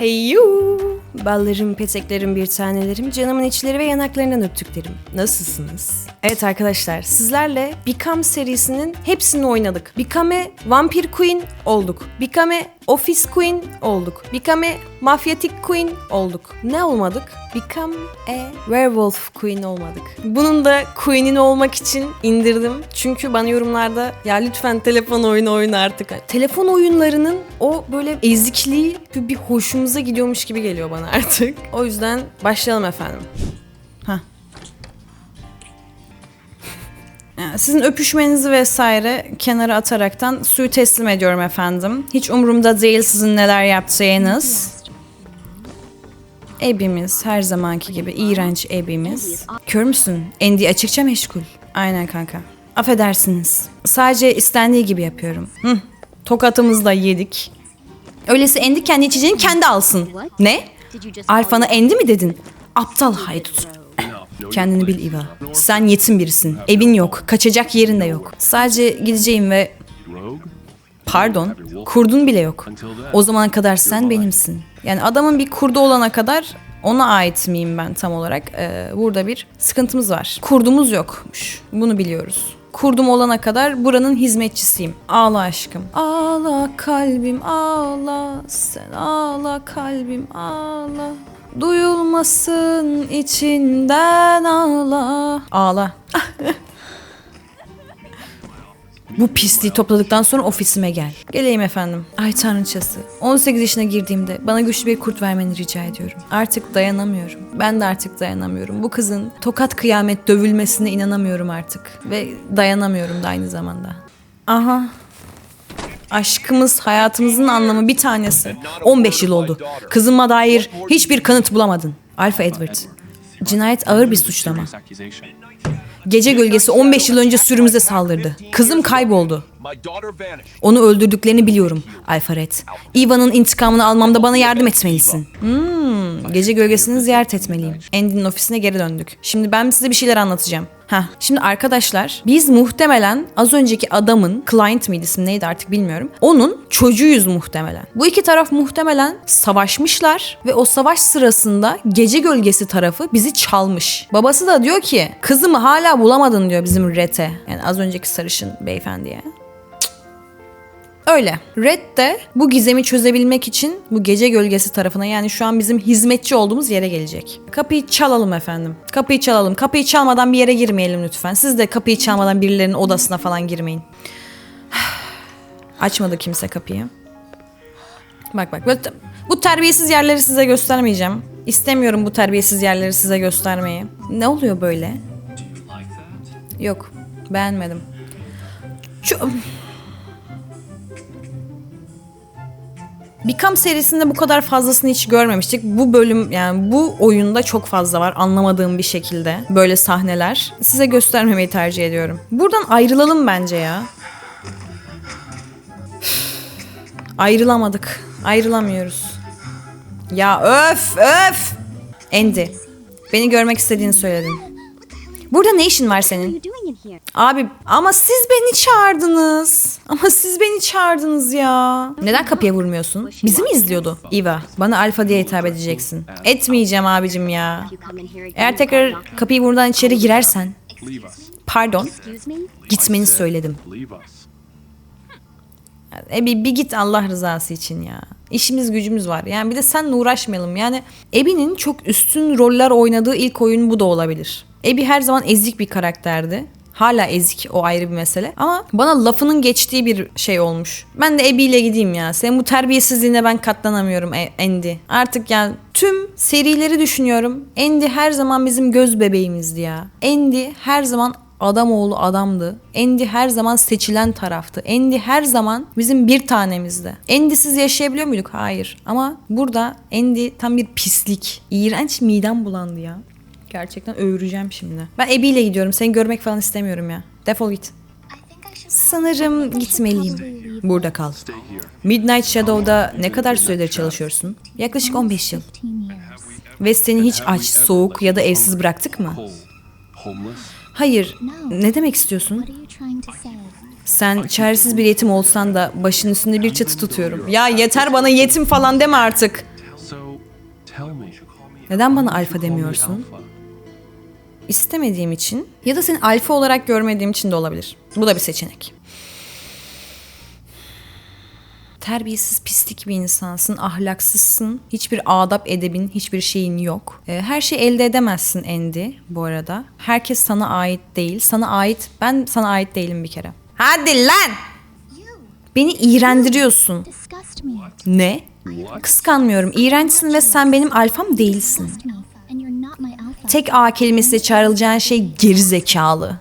Hey you! Ballarım, peteklerim, bir tanelerim, canımın içleri ve yanaklarından öptüklerim. Nasılsınız? Evet arkadaşlar, sizlerle Become serisinin hepsini oynadık. Become Vampir Queen olduk. Become Office Queen olduk. Become Mafyatic Queen olduk. Ne olmadık? Become a Werewolf Queen olmadık. Bunun da Queen'in olmak için indirdim. Çünkü bana yorumlarda ya lütfen telefon oyunu oyna artık. Telefon oyunlarının o böyle ezikliği bir hoşumuza gidiyormuş gibi geliyor bana artık. O yüzden başlayalım efendim. Hah. Yani Sizin öpüşmenizi vesaire kenara ataraktan suyu teslim ediyorum efendim. Hiç umurumda değil sizin neler yaptığınız. Ebimiz her zamanki gibi iğrenç ebimiz. Kör müsün? Endi açıkça meşgul. Aynen kanka. Affedersiniz. Sadece istendiği gibi yapıyorum. Hı. Tokatımızı da yedik. Öylesi Endi kendi içeceğini kendi alsın. Ne? Alfan'a Endi mi dedin? Aptal haydut. Kendini bil Iva. Sen yetim birisin. Evin yok. Kaçacak yerin de yok. Sadece gideceğim ve... Pardon. Kurdun bile yok. O zamana kadar sen benimsin. Yani adamın bir kurdu olana kadar ona ait miyim ben tam olarak? Ee, burada bir sıkıntımız var. Kurdumuz yokmuş. Bunu biliyoruz. Kurdum olana kadar buranın hizmetçisiyim. Ağla aşkım. Ağla kalbim ağla. Sen ağla kalbim ağla. Duyulmasın içinden ağla. Ağla. Bu pisliği topladıktan sonra ofisime gel. Geleyim efendim. Ay tanrıçası. 18 yaşına girdiğimde bana güçlü bir kurt vermeni rica ediyorum. Artık dayanamıyorum. Ben de artık dayanamıyorum. Bu kızın tokat kıyamet dövülmesine inanamıyorum artık. Ve dayanamıyorum da aynı zamanda. Aha. Aşkımız hayatımızın anlamı bir tanesi. 15 yıl oldu. Kızıma dair hiçbir kanıt bulamadın. Alpha Edward. Cinayet ağır bir suçlama. Gece gölgesi 15 yıl önce sürümüze saldırdı. Kızım kayboldu. Onu öldürdüklerini biliyorum Alfaret. Iva'nın intikamını almamda bana yardım etmelisin. Hmm, gece gölgesini ziyaret etmeliyim. Andy'nin ofisine geri döndük. Şimdi ben size bir şeyler anlatacağım. Heh, şimdi arkadaşlar biz muhtemelen az önceki adamın client miydi isim neydi artık bilmiyorum. Onun çocuğuyuz muhtemelen. Bu iki taraf muhtemelen savaşmışlar ve o savaş sırasında gece gölgesi tarafı bizi çalmış. Babası da diyor ki kızımı hala bulamadın diyor bizim Rete. Yani az önceki sarışın beyefendiye. Öyle. Red de bu gizemi çözebilmek için bu gece gölgesi tarafına yani şu an bizim hizmetçi olduğumuz yere gelecek. Kapıyı çalalım efendim. Kapıyı çalalım. Kapıyı çalmadan bir yere girmeyelim lütfen. Siz de kapıyı çalmadan birilerinin odasına falan girmeyin. Açmadı kimse kapıyı. Bak bak böyle bu terbiyesiz yerleri size göstermeyeceğim. İstemiyorum bu terbiyesiz yerleri size göstermeyi. Ne oluyor böyle? Yok. Beğenmedim. Çok... Become serisinde bu kadar fazlasını hiç görmemiştik. Bu bölüm yani bu oyunda çok fazla var anlamadığım bir şekilde böyle sahneler. Size göstermemeyi tercih ediyorum. Buradan ayrılalım bence ya. Ayrılamadık. Ayrılamıyoruz. Ya öf öf. Andy. Beni görmek istediğini söyledin. Burada ne işin var senin? Abi ama siz beni çağırdınız. Ama siz beni çağırdınız ya. Neden kapıya vurmuyorsun? Bizi mi izliyordu? Eva, bana alfa diye hitap edeceksin. Etmeyeceğim abicim ya. Eğer tekrar kapıyı buradan içeri girersen, pardon, gitmeni söyledim. Ebi bir git Allah rızası için ya. İşimiz gücümüz var. Yani bir de seninle uğraşmayalım. Yani Ebi'nin çok üstün roller oynadığı ilk oyun bu da olabilir. Ebi her zaman ezik bir karakterdi. Hala ezik o ayrı bir mesele. Ama bana lafının geçtiği bir şey olmuş. Ben de Ebi ile gideyim ya. Senin bu terbiyesizliğine ben katlanamıyorum E- Andy. Artık yani tüm serileri düşünüyorum. Andy her zaman bizim göz bebeğimizdi ya. Andy her zaman adam oğlu adamdı. Andy her zaman seçilen taraftı. Andy her zaman bizim bir tanemizdi. Andy'siz yaşayabiliyor muyduk? Hayır. Ama burada Andy tam bir pislik. İğrenç midem bulandı ya. Gerçekten öğüreceğim şimdi. Ben Abby ile gidiyorum. Seni görmek falan istemiyorum ya. Defol git. Sanırım gitmeliyim. Burada kal. Midnight Shadow'da ne kadar süredir çalışıyorsun? Yaklaşık 15 yıl. Ve seni hiç aç, soğuk ya da evsiz bıraktık mı? Hayır. Ne demek istiyorsun? Sen çaresiz bir yetim olsan da başın üstünde bir çatı tutuyorum. Ya yeter bana yetim falan deme artık. Neden bana alfa demiyorsun? İstemediğim için ya da seni alfa olarak görmediğim için de olabilir. Bu da bir seçenek. Terbiyesiz, pislik bir insansın, ahlaksızsın. Hiçbir adap edebin, hiçbir şeyin yok. Ee, her şeyi elde edemezsin Endi bu arada. Herkes sana ait değil. Sana ait, ben sana ait değilim bir kere. Hadi lan! Beni iğrendiriyorsun. Ne? Kıskanmıyorum. İğrençsin ve sen benim alfam değilsin. Tek A kelimesiyle çağrılacağın şey geri zekalı.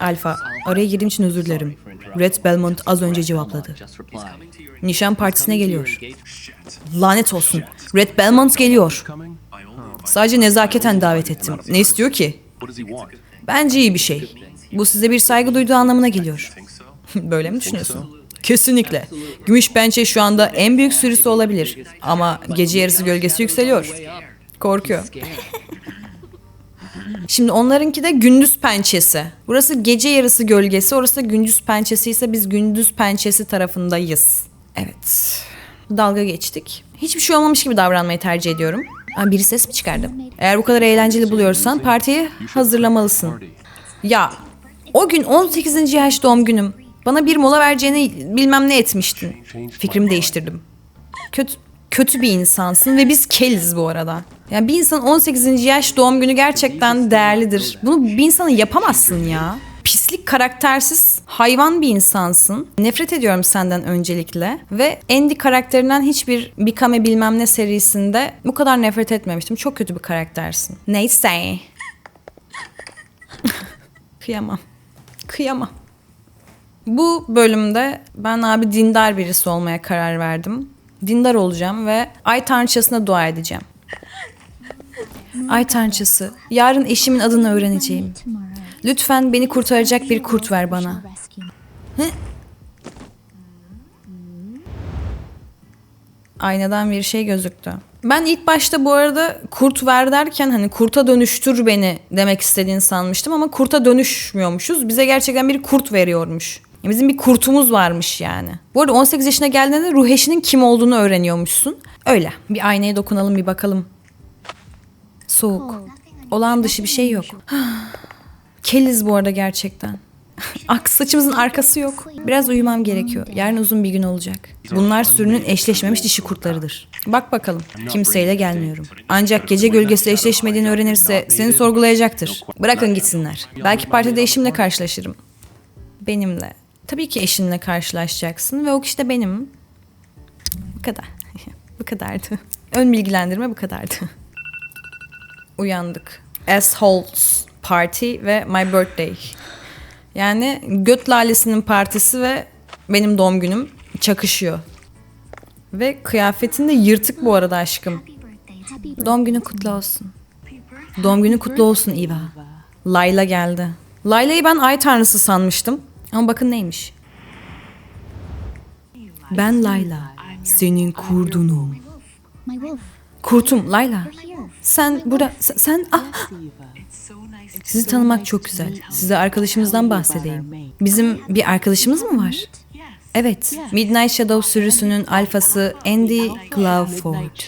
Alfa, araya girdiğim için özür dilerim. Red Belmont az önce cevapladı. Nişan partisine geliyor. Lanet olsun. Red Belmont geliyor. Sadece nezaketen davet ettim. Ne istiyor ki? Bence iyi bir şey. Bu size bir saygı duyduğu anlamına geliyor. Böyle mi düşünüyorsun? Kesinlikle. Gümüş pençe şu anda en büyük sürüsü olabilir. Ama gece yarısı gölgesi yükseliyor. Korkuyor. Şimdi onlarınki de gündüz pençesi. Burası gece yarısı gölgesi, orası da gündüz pençesi ise biz gündüz pençesi tarafındayız. Evet. Dalga geçtik. Hiçbir şey olmamış gibi davranmayı tercih ediyorum. Aa, biri ses mi çıkardı? Eğer bu kadar eğlenceli buluyorsan partiyi hazırlamalısın. Ya o gün 18. yaş doğum günüm. Bana bir mola vereceğini bilmem ne etmiştin. Fikrimi değiştirdim. Kötü kötü bir insansın ve biz keliz bu arada. Yani bir insanın 18. yaş doğum günü gerçekten değerlidir. Bunu bir insana yapamazsın ya. Pislik karaktersiz hayvan bir insansın. Nefret ediyorum senden öncelikle. Ve Andy karakterinden hiçbir Bikame bilmem ne serisinde bu kadar nefret etmemiştim. Çok kötü bir karaktersin. Neyse. Kıyamam. Kıyamam. Bu bölümde ben abi dindar birisi olmaya karar verdim. Dindar olacağım ve ay tanrıçasına dua edeceğim. Ay tanrıçası, yarın eşimin adını öğreneceğim. Lütfen beni kurtaracak bir kurt ver bana. Me. Aynadan bir şey gözüktü. Ben ilk başta bu arada kurt ver derken hani kurta dönüştür beni demek istediğini sanmıştım ama kurta dönüşmüyormuşuz. Bize gerçekten bir kurt veriyormuş. Ya Bizim bir kurtumuz varmış yani. Bu arada 18 yaşına geldiğinde ruh eşinin kim olduğunu öğreniyormuşsun. Öyle. Bir aynaya dokunalım bir bakalım. Soğuk. Olağan dışı bir şey yok. Keliz bu arada gerçekten. Aks saçımızın arkası yok. Biraz uyumam gerekiyor. Yarın uzun bir gün olacak. Bunlar sürünün eşleşmemiş dişi kurtlarıdır. Bak bakalım. Kimseyle gelmiyorum. Ancak gece gölgesi eşleşmediğini öğrenirse seni sorgulayacaktır. Bırakın gitsinler. Belki partide eşimle karşılaşırım. Benimle. Tabii ki eşinle karşılaşacaksın ve o kişi de benim. Bu kadar. bu kadardı. Ön bilgilendirme bu kadardı. Uyandık. Assholes Party ve My Birthday. Yani göt lalesinin partisi ve benim doğum günüm çakışıyor. Ve kıyafetin de yırtık bu arada aşkım. Doğum günü kutlu olsun. Doğum günü kutlu olsun Eva. Layla geldi. Layla'yı ben ay tanrısı sanmıştım. Ama bakın neymiş. Ben Layla. Senin kurdunum. My wolf. Kurtum Layla. Here. Sen burada sen, sen ah sizi tanımak çok güzel. Size arkadaşımızdan bahsedeyim. Bizim bir arkadaşımız mı var? Evet. Midnight Shadow sürüsünün alfası Andy Clawford.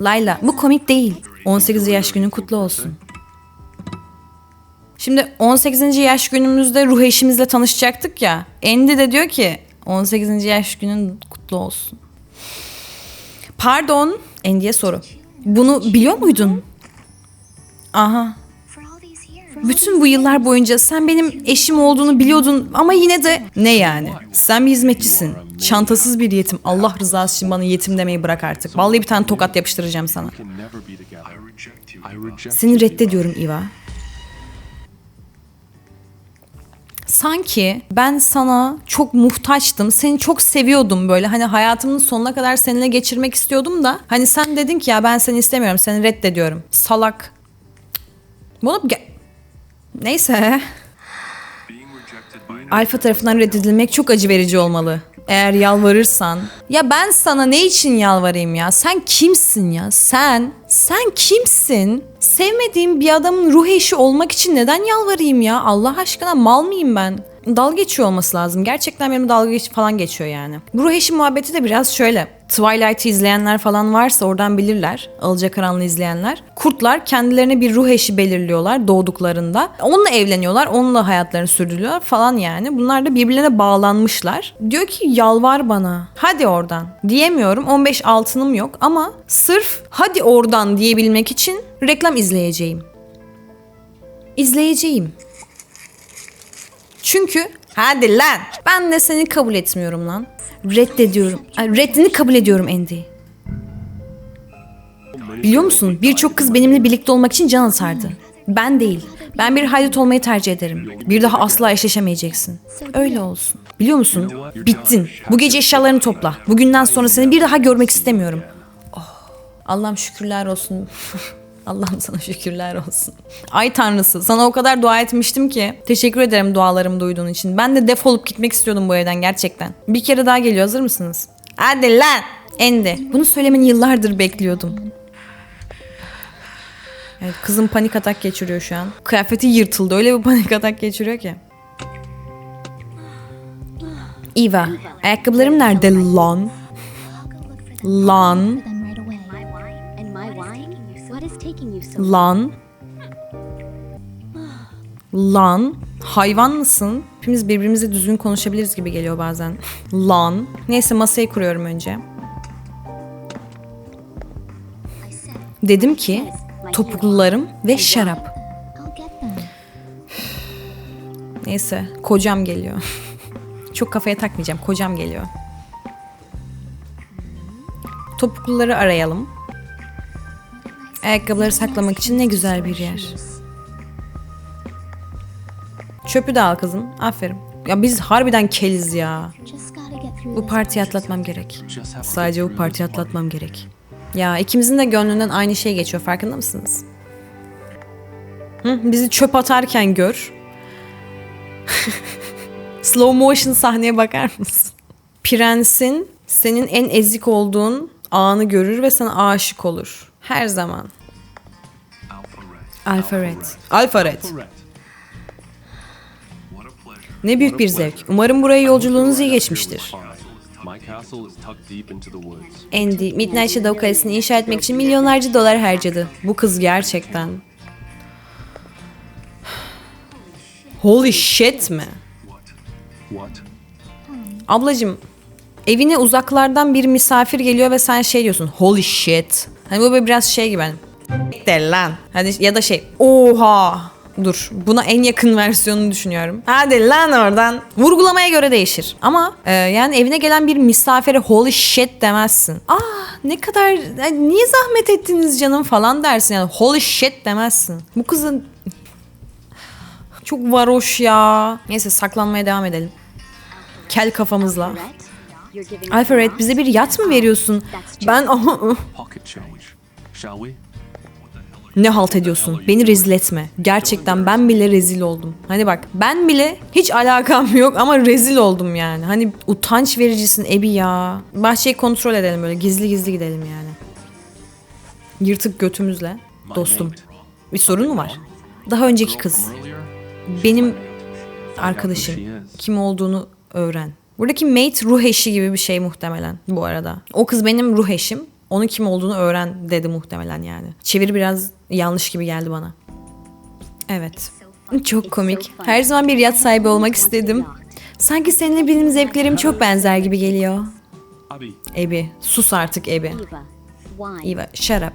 Layla bu komik değil. 18 yaş günün kutlu olsun. Şimdi 18. yaş günümüzde ruh eşimizle tanışacaktık ya. Andy de diyor ki 18. yaş günün kutlu olsun. Pardon. Andy'ye soru. Bunu biliyor muydun? Aha. Bütün bu yıllar boyunca sen benim eşim olduğunu biliyordun ama yine de ne yani? Sen bir hizmetçisin. Çantasız bir yetim. Allah rızası için bana yetim demeyi bırak artık. Vallahi bir tane tokat yapıştıracağım sana. can never be Sanki ben sana çok muhtaçtım. Seni çok seviyordum böyle. Hani hayatımın sonuna kadar seninle geçirmek istiyordum da. Hani sen dedin ki ya ben seni istemiyorum. Seni reddediyorum. Salak. Bunu Neyse. Alfa tarafından reddedilmek çok acı verici olmalı. Eğer yalvarırsan. Ya ben sana ne için yalvarayım ya? Sen kimsin ya? Sen, sen kimsin? Sevmediğim bir adamın ruh eşi olmak için neden yalvarayım ya? Allah aşkına mal mıyım ben? Dalga geçiyor olması lazım. Gerçekten benim dalga geç falan geçiyor yani. Ruh eşi muhabbeti de biraz şöyle. Twilight'ı izleyenler falan varsa oradan bilirler. Alacakaranlı izleyenler. Kurtlar kendilerine bir ruh eşi belirliyorlar doğduklarında. Onunla evleniyorlar, onunla hayatlarını sürdürüyorlar falan yani. Bunlar da birbirlerine bağlanmışlar. Diyor ki yalvar bana. Hadi oradan. Diyemiyorum. 15 altınım yok ama sırf hadi oradan diyebilmek için reklam izleyeceğim. İzleyeceğim. Çünkü hadi lan ben de seni kabul etmiyorum lan. Reddediyorum. Reddini kabul ediyorum Andy. Biliyor musun birçok kız benimle birlikte olmak için can atardı. Ben değil. Ben bir haydut olmayı tercih ederim. Bir daha asla eşleşemeyeceksin. Öyle olsun. Biliyor musun? Bittin. Bu gece eşyalarını topla. Bugünden sonra seni bir daha görmek istemiyorum. Oh, Allah'ım şükürler olsun. Allah'ım sana şükürler olsun. Ay tanrısı sana o kadar dua etmiştim ki. Teşekkür ederim dualarımı duyduğun için. Ben de defolup gitmek istiyordum bu evden gerçekten. Bir kere daha geliyor hazır mısınız? Hadi lan! Endi. Bunu söylemeni yıllardır bekliyordum. Evet kızım panik atak geçiriyor şu an. Kıyafeti yırtıldı öyle bir panik atak geçiriyor ki. Eva, ayakkabılarım nerede lan? Lan, lan. Lan, hayvan mısın? Hepimiz birbirimizle düzgün konuşabiliriz gibi geliyor bazen. lan. Neyse masayı kuruyorum önce. Dedim ki topuklularım ve şarap. Neyse kocam geliyor. Çok kafaya takmayacağım kocam geliyor. Topukluları arayalım. Ayakkabıları saklamak için ne güzel bir yer. Çöpü de al kızım. Aferin. Ya biz harbiden keliz ya. Bu partiyi atlatmam gerek. Sadece bu partiyi atlatmam gerek. Ya ikimizin de gönlünden aynı şey geçiyor farkında mısınız? Hı, bizi çöp atarken gör. Slow motion sahneye bakar mısın? Prensin senin en ezik olduğun anı görür ve sana aşık olur. Her zaman. Alpha Red. Alfa Red. Alfa Red. Red. What a pleasure. Ne büyük bir zevk. Umarım buraya yolculuğunuz iyi geçmiştir. Andy, Midnight Shadow Kalesi'ni inşa etmek için milyonlarca dolar harcadı. Bu kız gerçekten. Holy shit mi? Ablacım, evine uzaklardan bir misafir geliyor ve sen şey diyorsun. Holy shit. Hani bu böyle biraz şey gibi. hani, De lan. Hadi ya da şey. Oha. Dur. Buna en yakın versiyonunu düşünüyorum. Hadi lan oradan. Vurgulamaya göre değişir. Ama e, yani evine gelen bir misafire holy shit demezsin. Ah ne kadar ay, niye zahmet ettiniz canım falan dersin. Yani holy shit demezsin. Bu kızın çok varoş ya. Neyse saklanmaya devam edelim. Kel kafamızla. Red? You're giving Alfa Red bize bir yat mı veriyorsun? Ben ne halt ediyorsun? Beni rezil etme. Gerçekten ben bile rezil oldum. Hani bak ben bile hiç alakam yok ama rezil oldum yani. Hani utanç vericisin Ebi ya. Bahçeyi kontrol edelim böyle gizli gizli gidelim yani. Yırtık götümüzle. Dostum. Bir sorun mu var? Daha önceki kız. Benim arkadaşım. Kim olduğunu öğren. Buradaki mate ruh eşi gibi bir şey muhtemelen bu arada. O kız benim ruh eşim. Onun kim olduğunu öğren dedi muhtemelen yani. Çeviri biraz yanlış gibi geldi bana. Evet. Çok komik. Her zaman bir yat sahibi olmak istedim. Sanki seninle benim zevklerim çok benzer gibi geliyor. Ebi, sus artık Ebi. Eva, şarap.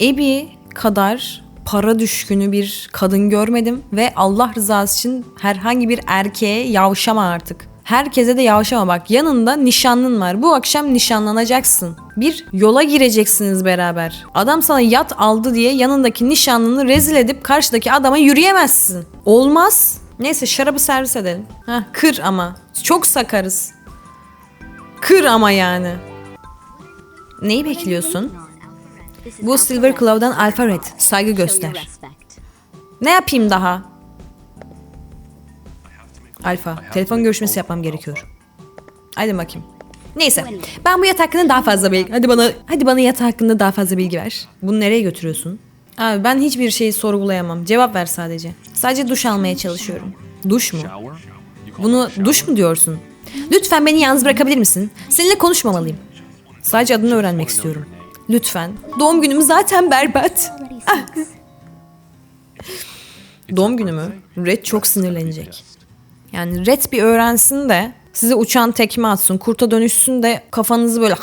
Ebi kadar para düşkünü bir kadın görmedim ve Allah rızası için herhangi bir erkeğe yavşama artık. Herkese de yavşama bak yanında nişanlın var. Bu akşam nişanlanacaksın. Bir yola gireceksiniz beraber. Adam sana yat aldı diye yanındaki nişanlını rezil edip karşıdaki adama yürüyemezsin. Olmaz. Neyse şarabı servis edelim. Heh, kır ama. Çok sakarız. Kır ama yani. Neyi bekliyorsun? Bu Silver. Claw'dan Alpha Red. Saygı göster. Ne yapayım daha? Alfa, telefon görüşmesi yapmam gerekiyor. Hadi bakayım. Neyse, ben bu yat hakkında daha fazla bilgi... Hadi bana, hadi bana yat hakkında daha fazla bilgi ver. Bunu nereye götürüyorsun? Abi ben hiçbir şeyi sorgulayamam. Cevap ver sadece. Sadece duş almaya çalışıyorum. Duş mu? Bunu duş mu diyorsun? Lütfen beni yalnız bırakabilir misin? Seninle konuşmamalıyım. Sadece adını öğrenmek istiyorum. Lütfen. Doğum günüm zaten berbat. Six. Doğum günü mü? Red çok sinirlenecek. Yani Red bir öğrensin de size uçan tekme atsın, kurta dönüşsün de kafanızı böyle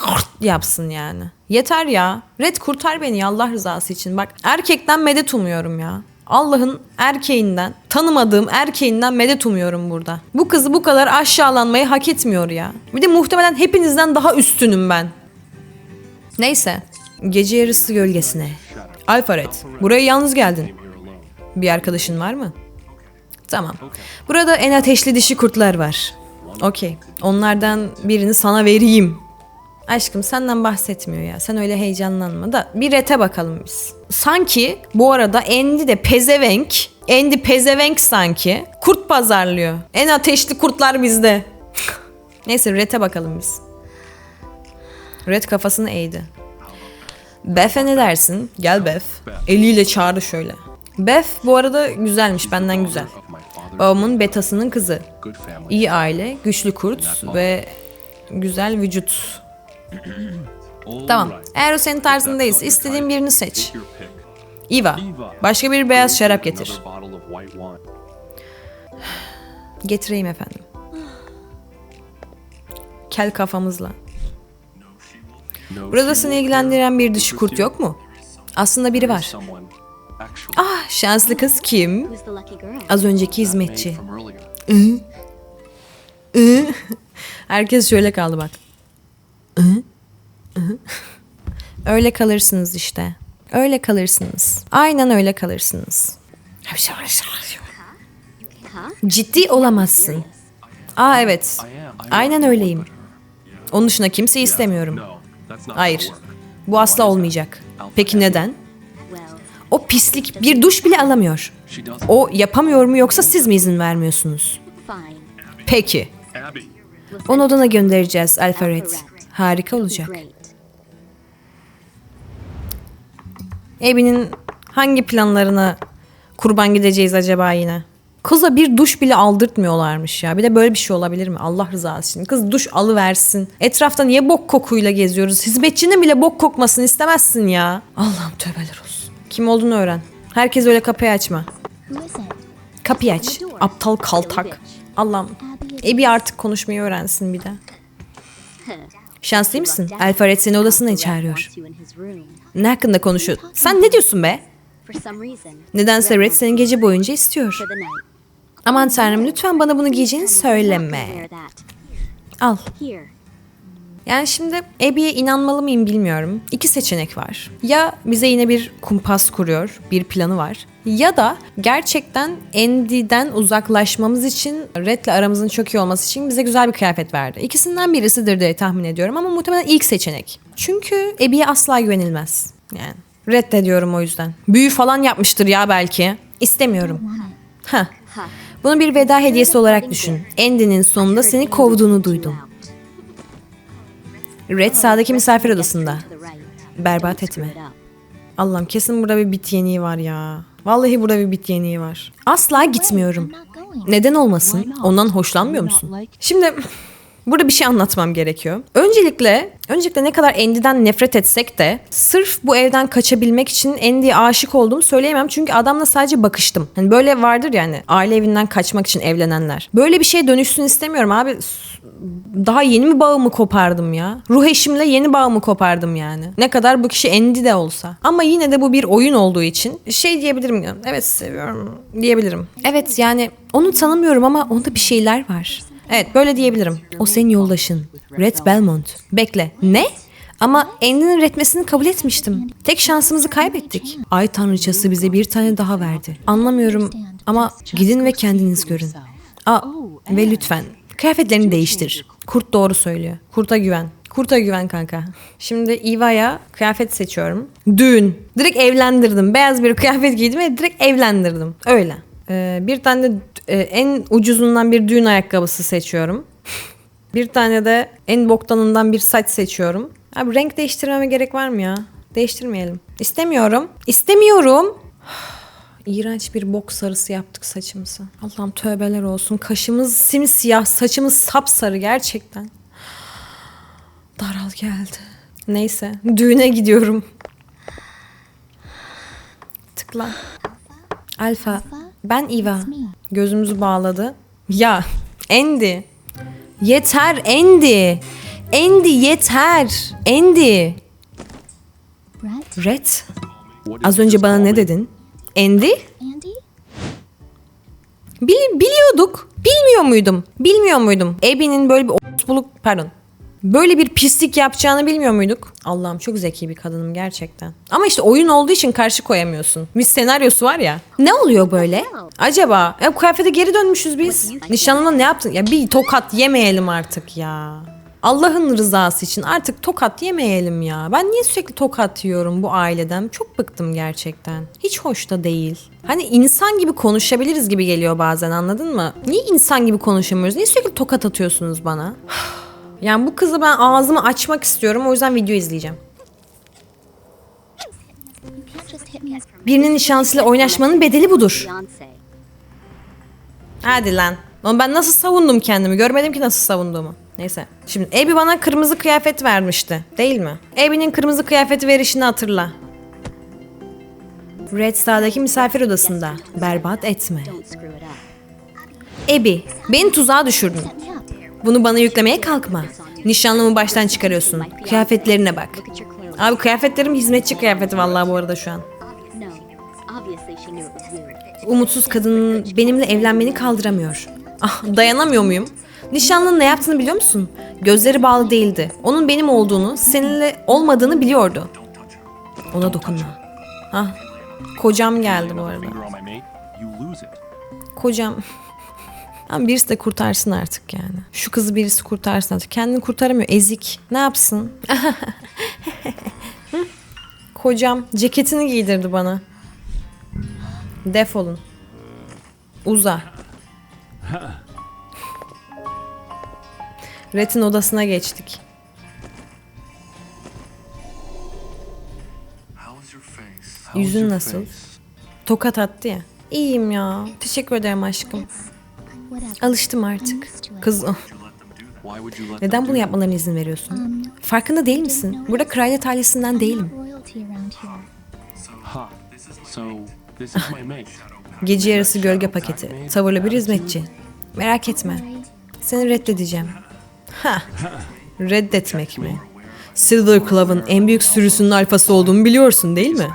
yapsın yani. Yeter ya. Red kurtar beni ya Allah rızası için. Bak erkekten medet umuyorum ya. Allah'ın erkeğinden, tanımadığım erkeğinden medet umuyorum burada. Bu kızı bu kadar aşağılanmayı hak etmiyor ya. Bir de muhtemelen hepinizden daha üstünüm ben. Neyse. Gece yarısı gölgesine. Alfaret, buraya yalnız geldin. Bir arkadaşın var mı? Tamam. Burada en ateşli dişi kurtlar var. Okey. Onlardan birini sana vereyim. Aşkım senden bahsetmiyor ya. Sen öyle heyecanlanma da bir rete bakalım biz. Sanki bu arada Endi de pezevenk. Endi pezevenk sanki. Kurt pazarlıyor. En ateşli kurtlar bizde. Neyse rete bakalım biz. Red kafasını eğdi. Beth'e ne dersin? Gel Beth. Eliyle çağırdı şöyle. Beth bu arada güzelmiş, benden güzel. Babamın betasının kızı. İyi aile, güçlü kurt ve güzel vücut. Tamam. Eğer o senin you're istediğin birini seç. Eva. Başka bir beyaz şarap getir. Getireyim efendim. Kel kafamızla. Burada seni ilgilendiren bir dişi kurt yok mu? Aslında biri var. Ah şanslı kız kim? Az önceki hizmetçi. from earlier. Herkes şöyle kaldı bak. öyle kalırsınız işte. Öyle kalırsınız. Aynen öyle kalırsınız. Ciddi olamazsın. Aa evet. Aynen öyleyim. Onun dışında kimse istemiyorum. Hayır. Bu asla olmayacak. Peki neden? O pislik bir duş bile alamıyor. O yapamıyor mu yoksa siz mi izin vermiyorsunuz? Peki. Onu odana göndereceğiz Alfred. Harika olacak. Ebi'nin hangi planlarına kurban gideceğiz acaba yine? Kıza bir duş bile aldırtmıyorlarmış ya. Bir de böyle bir şey olabilir mi? Allah rızası için. Kız duş alıversin. Etrafta niye bok kokuyla geziyoruz? Hizmetçinin bile bok kokmasını istemezsin ya. Allah'ım tövbeler. Kim olduğunu öğren. Herkes öyle kapıyı açma. Kapıyı aç. Aptal kaltak. Allah'ım. Ebi artık konuşmayı öğrensin bir de. Şanslı mısın? Alfred seni odasına çağırıyor. Ne hakkında konuşuyor? Sen ne diyorsun be? Nedense Red seni gece boyunca istiyor. Aman tanrım lütfen bana bunu giyeceğini söyleme. Al. Yani şimdi Abby'ye inanmalı mıyım bilmiyorum. İki seçenek var. Ya bize yine bir kumpas kuruyor, bir planı var. Ya da gerçekten Andy'den uzaklaşmamız için, Red'le aramızın çok iyi olması için bize güzel bir kıyafet verdi. İkisinden birisidir diye tahmin ediyorum ama muhtemelen ilk seçenek. Çünkü Abby'ye asla güvenilmez. Yani reddediyorum o yüzden. Büyü falan yapmıştır ya belki. İstemiyorum. Ha. Bunu bir veda hediyesi olarak düşün. Andy'nin sonunda seni kovduğunu duydum. Red sağdaki misafir odasında. Berbat etme. Allah'ım kesin burada bir bit yeniği var ya. Vallahi burada bir bit yeniği var. Asla gitmiyorum. Neden olmasın? Ondan hoşlanmıyor musun? Şimdi burada bir şey anlatmam gerekiyor. Öncelikle, öncelikle ne kadar Andy'den nefret etsek de sırf bu evden kaçabilmek için Andy'ye aşık olduğumu söyleyemem. Çünkü adamla sadece bakıştım. Hani böyle vardır yani aile evinden kaçmak için evlenenler. Böyle bir şeye dönüşsün istemiyorum abi. Daha yeni mi bağımı kopardım ya? Ruh eşimle yeni bağımı kopardım yani. Ne kadar bu kişi Andy de olsa. Ama yine de bu bir oyun olduğu için şey diyebilirim. Evet seviyorum diyebilirim. Evet yani onu tanımıyorum ama onda bir şeyler var. Evet böyle diyebilirim. O senin yoldaşın. Red Belmont. Bekle. Ne? Ama Andy'nin retmesini kabul etmiştim. Tek şansımızı kaybettik. Ay tanrıçası bize bir tane daha verdi. Anlamıyorum ama gidin ve kendiniz görün. Aa, ve lütfen kıyafetlerini değiştir. Kurt doğru söylüyor. Kurta güven. Kurta güven kanka. Şimdi Eva'ya kıyafet seçiyorum. Düğün. Direkt evlendirdim. Beyaz bir kıyafet giydim ve direkt evlendirdim. Öyle. Ee, bir tane de e, en ucuzundan bir düğün ayakkabısı seçiyorum. Bir tane de en boktanından bir saç seçiyorum. Abi renk değiştirmeme gerek var mı ya? Değiştirmeyelim. İstemiyorum. İstemiyorum. İğrenç bir bok sarısı yaptık saçımızı. Allah'ım tövbeler olsun. Kaşımız simsiyah, saçımız sapsarı gerçekten. Daral geldi. Neyse, düğüne gidiyorum. Tıkla. Alfa. Ben Eva. Gözümüzü bağladı. Ya, Andy. Yeter Andy. Andy yeter. Andy. Red? Az önce bana ne dedin? Andy? Andy? Bil- biliyorduk. Bilmiyor muydum? Bilmiyor muydum? Abby'nin böyle bir buluk pardon. Böyle bir pislik yapacağını bilmiyor muyduk? Allah'ım çok zeki bir kadınım gerçekten. Ama işte oyun olduğu için karşı koyamıyorsun. Bir senaryosu var ya. Ne oluyor böyle? Acaba? Ya kıyafete geri dönmüşüz biz. Nişanlına ne yaptın? Ya bir tokat yemeyelim artık ya. Allah'ın rızası için artık tokat yemeyelim ya. Ben niye sürekli tokat yiyorum bu aileden? Çok bıktım gerçekten. Hiç hoş da değil. Hani insan gibi konuşabiliriz gibi geliyor bazen anladın mı? Niye insan gibi konuşamıyoruz? Niye sürekli tokat atıyorsunuz bana? Yani bu kızı ben ağzımı açmak istiyorum. O yüzden video izleyeceğim. Birinin nişanlısıyla oynaşmanın bedeli budur. Hadi lan. Oğlum ben nasıl savundum kendimi? Görmedim ki nasıl savunduğumu. Neyse. Şimdi Abby bana kırmızı kıyafet vermişti. Değil mi? Abby'nin kırmızı kıyafeti verişini hatırla. Red Star'daki misafir odasında. Berbat etme. Abby, beni tuzağa düşürdün. Bunu bana yüklemeye kalkma. Nişanlımı baştan çıkarıyorsun. Kıyafetlerine bak. Abi kıyafetlerim hizmetçi kıyafeti vallahi bu arada şu an. Umutsuz kadının benimle evlenmeni kaldıramıyor. Ah dayanamıyor muyum? Nişanlının ne yaptığını biliyor musun? Gözleri bağlı değildi. Onun benim olduğunu, seninle olmadığını biliyordu. Ona dokunma. Ah, kocam geldi bu arada. Kocam. Ama birisi de kurtarsın artık yani. Şu kızı birisi kurtarsın artık. Kendini kurtaramıyor. Ezik. Ne yapsın? Kocam ceketini giydirdi bana. Defolun. Uza. Ret'in odasına geçtik. Yüzün nasıl? Tokat attı ya. İyiyim ya. Teşekkür ederim aşkım. Alıştım artık. Kız you let neden bunu yapmalarına izin veriyorsun? Farkında değil misin? Burada kraliyet ailesinden değilim. Gece yarısı gölge paketi. Tavırlı bir hizmetçi. Merak etme. Seni reddedeceğim. Ha. Reddetmek mi? Silver Club'ın en büyük sürüsünün alfası olduğumu biliyorsun değil mi?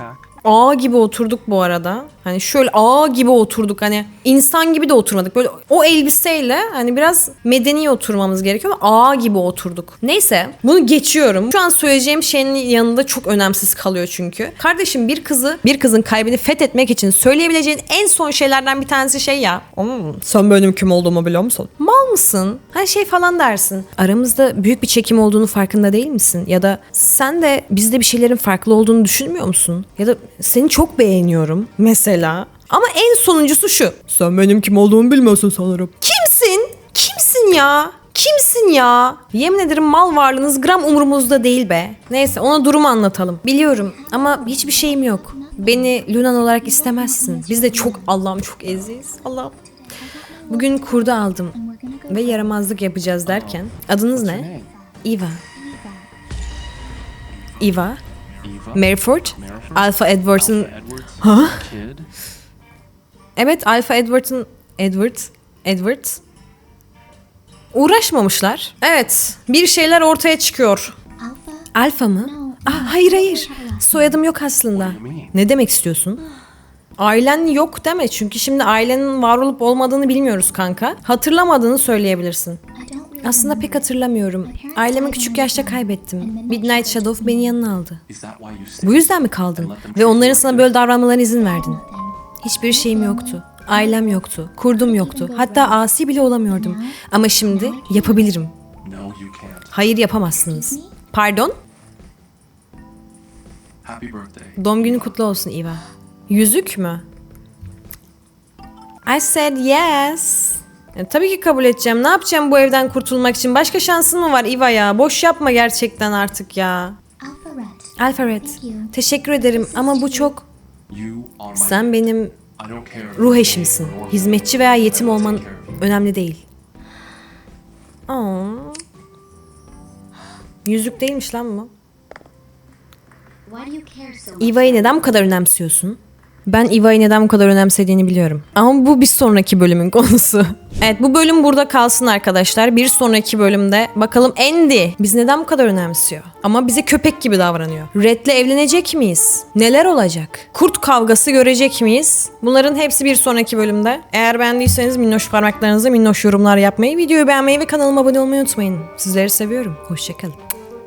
Ağa gibi oturduk bu arada. Hani şöyle ağa gibi oturduk hani insan gibi de oturmadık. Böyle o elbiseyle hani biraz medeni oturmamız gerekiyor ama ağa gibi oturduk. Neyse bunu geçiyorum. Şu an söyleyeceğim şeyin yanında çok önemsiz kalıyor çünkü. Kardeşim bir kızı bir kızın kalbini fethetmek için söyleyebileceğin en son şeylerden bir tanesi şey ya. "Hmm, sen benim kim olduğumu biliyor musun? Mal mısın? Her şey falan dersin. Aramızda büyük bir çekim olduğunu farkında değil misin? Ya da sen de bizde bir şeylerin farklı olduğunu düşünmüyor musun? Ya da seni çok beğeniyorum mesela. Ama en sonuncusu şu. Sen benim kim olduğumu bilmiyorsun sanırım. Kimsin? Kimsin ya? Kimsin ya? Yemin ederim mal varlığınız gram umurumuzda değil be. Neyse ona durumu anlatalım. Biliyorum ama hiçbir şeyim yok. Beni Lunan olarak istemezsin. Biz de çok Allah'ım çok eziyiz. Allah'ım. Bugün kurdu aldım ve yaramazlık yapacağız derken. Adınız ne? Eva. Eva. Merford. Alpha Edwards'ın... Edwards? Kid? Evet Alpha Edward'ın... Edward? Edward? Uğraşmamışlar. Evet. Bir şeyler ortaya çıkıyor. Alfa mı? Ah, hayır hayır. Soyadım yok aslında. Ne demek istiyorsun? Ailen yok deme çünkü şimdi ailenin var olup olmadığını bilmiyoruz kanka. Hatırlamadığını söyleyebilirsin. Aslında pek hatırlamıyorum. Ailemi küçük yaşta kaybettim. Midnight Shadow beni yanına aldı. Bu yüzden mi kaldın? Ve onların sana böyle davranmalarına izin verdin. Hiçbir şeyim yoktu. Ailem yoktu. Kurdum yoktu. Hatta asi bile olamıyordum. Ama şimdi yapabilirim. Hayır yapamazsınız. Pardon? Doğum günü kutlu olsun Eva. Yüzük mü? I said yes. E, tabii ki kabul edeceğim. Ne yapacağım bu evden kurtulmak için? Başka şansın mı var Eva ya? Boş yapma gerçekten artık ya. Alfred. Teşekkür ederim ama bu çok... Sen benim. Ruh eşimsin. Hizmetçi veya yetim olman önemli değil. Aa. Yüzük değilmiş lan bu. Why do you care so much? Iva'yı neden bu kadar önemsiyorsun? Ben Iva'yı neden bu kadar önemsediğini biliyorum. Ama bu bir sonraki bölümün konusu. Evet bu bölüm burada kalsın arkadaşlar. Bir sonraki bölümde bakalım Andy biz neden bu kadar önemsiyor? Ama bize köpek gibi davranıyor. Red'le evlenecek miyiz? Neler olacak? Kurt kavgası görecek miyiz? Bunların hepsi bir sonraki bölümde. Eğer beğendiyseniz minnoş parmaklarınızı minnoş yorumlar yapmayı, videoyu beğenmeyi ve kanalıma abone olmayı unutmayın. Sizleri seviyorum. Hoşçakalın.